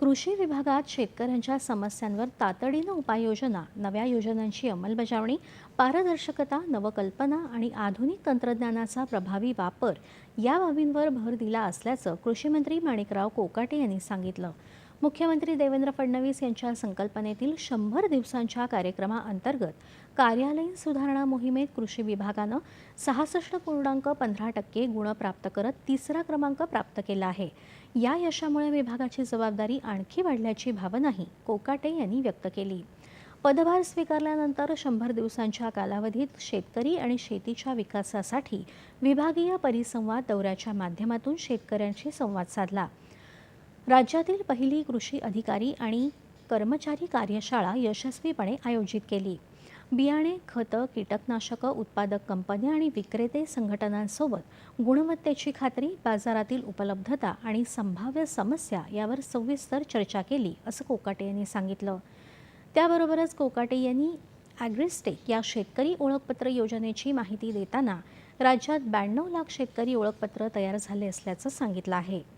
कृषी विभागात शेतकऱ्यांच्या समस्यांवर तातडीनं उपाययोजना नव्या योजनांची अंमलबजावणी पारदर्शकता नवकल्पना आणि आधुनिक तंत्रज्ञानाचा प्रभावी वापर या बाबींवर भर दिला असल्याचं कृषीमंत्री माणिकराव कोकाटे यांनी सांगितलं. मुख्यमंत्री देवेंद्र फडणवीस यांच्या संकल्पनेतील शंभर दिवसांच्या कार्यक्रमाअंतर्गत कार्यालयीन सुधारणा मोहिमेत कृषी विभागानं सहासष्ट पूर्णांक पंधरा टक्के गुण प्राप्त करत तिसरा क्रमांक प्राप्त केला आहे. या यशामुळे विभागाची जबाबदारी आणखी वाढल्याची भावनाही कोकाटे यांनी व्यक्त केली. पदभार स्वीकारल्यानंतर शंभर दिवसांच्या कालावधीत शेतकरी आणि शेतीच्या विकासासाठी विभागीय परिसंवाद दौऱ्याच्या माध्यमातून शेतकऱ्यांशी संवाद साधला. राज्यातील पहिली कृषी अधिकारी आणि कर्मचारी कार्यशाळा यशस्वीपणे आयोजित केली. बियाणे खतं कीटकनाशकं उत्पादक कंपन्या आणि विक्रेते संघटनांसोबत गुणवत्तेची खात्री बाजारातील उपलब्धता आणि संभाव्य समस्या यावर सविस्तर चर्चा केली असं कोकाटे यांनी सांगितलं. त्याबरोबरच कोकाटे यांनी ॲग्रिस्टेक या शेतकरी ओळखपत्र योजनेची माहिती देताना राज्यात ब्याण्णव लाख शेतकरी ओळखपत्र तयार झाले असल्याचं सांगितलं आहे.